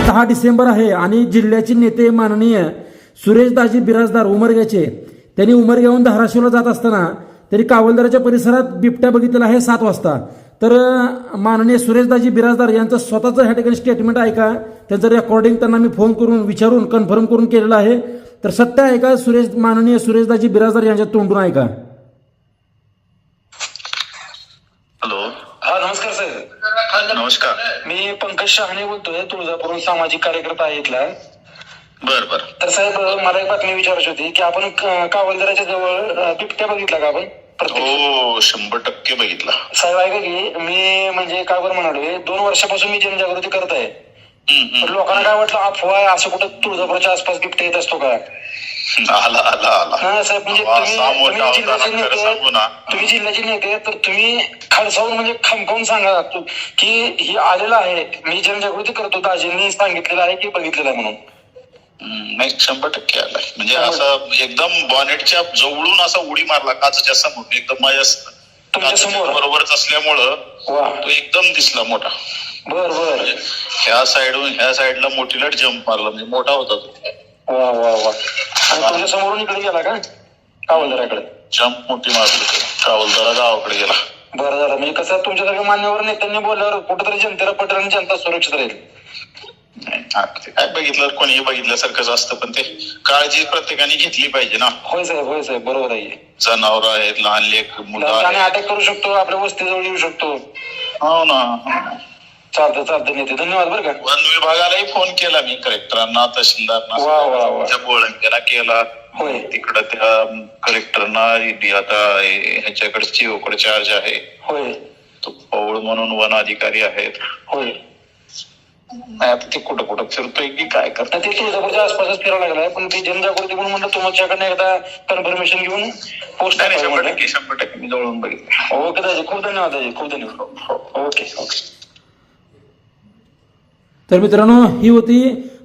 दहा डिसेंबर आहे आणि जिल्ह्याचे नेते माननीय सुरेशदाजी बिराजदार उमरग्याचे. त्यांनी उमरग्याहून धाराशिवला जात असताना त्यांनी कावलदाराच्या परिसरात बिबट्या बघितलेला आहे सात वाजता. तर माननीय सुरेशदाजी बिराजदार यांचं स्वतःचं ह्या ठिकाणी स्टेटमेंट ऐका. त्यांचं रेकॉर्डिंग त्यांना मी फोन करून विचारून कन्फर्म करून केलेलं आहे. तर सत्य ऐका सुरेश माननीय सुरेशदाजी बिराजदार यांच्या तोंडून ऐका का हॅलो हा नमस्कार साहेब नमस्कार. मी पंकज शहाणे बोलतोय तुळजापूर सामाजिक कार्यकर्ता आहे इथला बर बर. तर साहेब मला एक बातमी विचारायची होती की आपण क- कावलदऱ्याच्या जवळ बिबट्या बघितला का आपण? हो शंभर टक्के बघितला. साहेब ऐका की मी म्हणजे काय बरं म्हणालोय दोन वर्षापासून मी जनजागृती करत आहे. लोकांना काय वाटलं अफवा आहे असं कुठं तुळजापूरच्या आसपास बिबट्या येत असतो का? आला आला आला. नाही साहेब म्हणजे वा, तुम्ही असा मोठा तुम्ही जिल्ह्याचे ना, खरं सांगू ना. नेते तुम्ही जिल्ह्याचे नेते तर तुम्ही खडसावून म्हणजे खमकावून सांगा तू- की ही आलेलं आहे. मी जनजागृती करतो दाजींनी सांगितलेलं आहे की बघितलेलं आहे म्हणून. हम्म, नाही शंभर टक्के आलाय म्हणजे असं एकदम बॉनेटच्या जवळून असा उडी मारला काचच्या समोर. एकदम माझ्या तुमच्यासमोर? बरोबरच असल्यामुळं वा. तो एकदम दिसला मोठा. बर बर. म्हणजे ह्या साईडून ह्या साईडला मोठीला जम्प मारला. म्हणजे मोठा होता तो. वा वा वा. तुमच्या समोरून इकडे गेला का? कावलदऱ्याकडे जम्प मोठी मारली. कावलदारा गावाकडे गेला. बरं झालं. म्हणजे कसं तुमच्यासारख्या मान्यवर नेत्यांनी बोलल्यावर कुठेतरी जनतेला पटेल आणि जनता सुरक्षित राहील. काय बघितलं? कोणीही बघितल्यासारखंच असतं पण ते काळजी प्रत्येकाने घेतली पाहिजे ना. होय साहेब होय साहेब. बरोबर आहे. जनावर आहेत लहान लेख मुलं आणि अटॅक करू शकतो आपल्या वस्तीजवळ येऊ शकतो. हो ना. चालतं चालतं नेते. धन्यवाद बरं का. वन विभागालाही फोन केला मी कलेक्टरांना तहसीलदारांना. वा, वा, वा. त्या बोळंकेला केला. होय. तिकडं त्या कलेक्टरना आता हे- ह्याच्याकडे चिओकडे चार्ज आहे. होय. तो पौळ म्हणून वन अधिकारी आहेत. होय. नाही आता ते कुठं कुठं फिरतोय की काय करतात नाही, ते तुळजापूरच्या आसपासच फिरायला लागलाय पण ती जनजागृती म्हणून म्हणलं तुमच्याकडनं एकदा कन्फर्मेशन घेऊन पोस्ट नाही, नाही, शंभर टक्के शंभर टक्के मी जवळून बघितलं ओके दाजी खूप धन्यवाद दाजी खूप धन्यवाद. Okay okay. तर मित्रांनो ही होती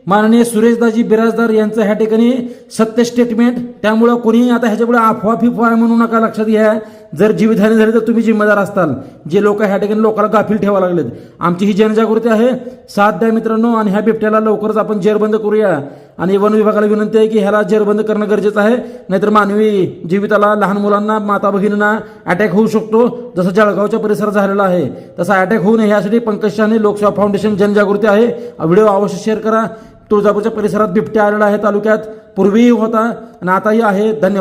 माननीय सुरेशदाजी बिराजदार यांचं ह्या ठिकाणी सत्य स्टेटमेंट त्यामुळं कोणी आता ह्याच्यापुढे अफवा फिफवा आहे म्हणू नका लक्षात घ्या. जर जीवितहानी झाली तर तुम्ही जिम्मेदार असताल. जे लोक ह्या ठिकाणी लोकांना गाफील ठेवा लागलेत. आमची ही जनजागृती आहे. साथ द्या मित्रांनो आणि ह्या बिबट्याला लवकरच आपण जेरबंद करूया. आणि वन विभागाला विनंती आहे की ह्याला जेरबंद करणं गरजेचं आहे. नाहीतर मानवी जीविताला लहान मुलांना माता भगिनींना अटॅक होऊ शकतो. जसं जळगावच्या परिसरात झालेला आहे तसा अटॅक होऊ नये. यासाठी पंकज शहाने लोकसेवा फाउंडेशन जनजागृती आहे. व्हिडिओ अवश्य शेअर करा. तुळजापूरच्या परिसरात बिबट्या आलेला आहे तालुक्यात. पूर्वीही होता आणि आताही आहे. धन्यवाद.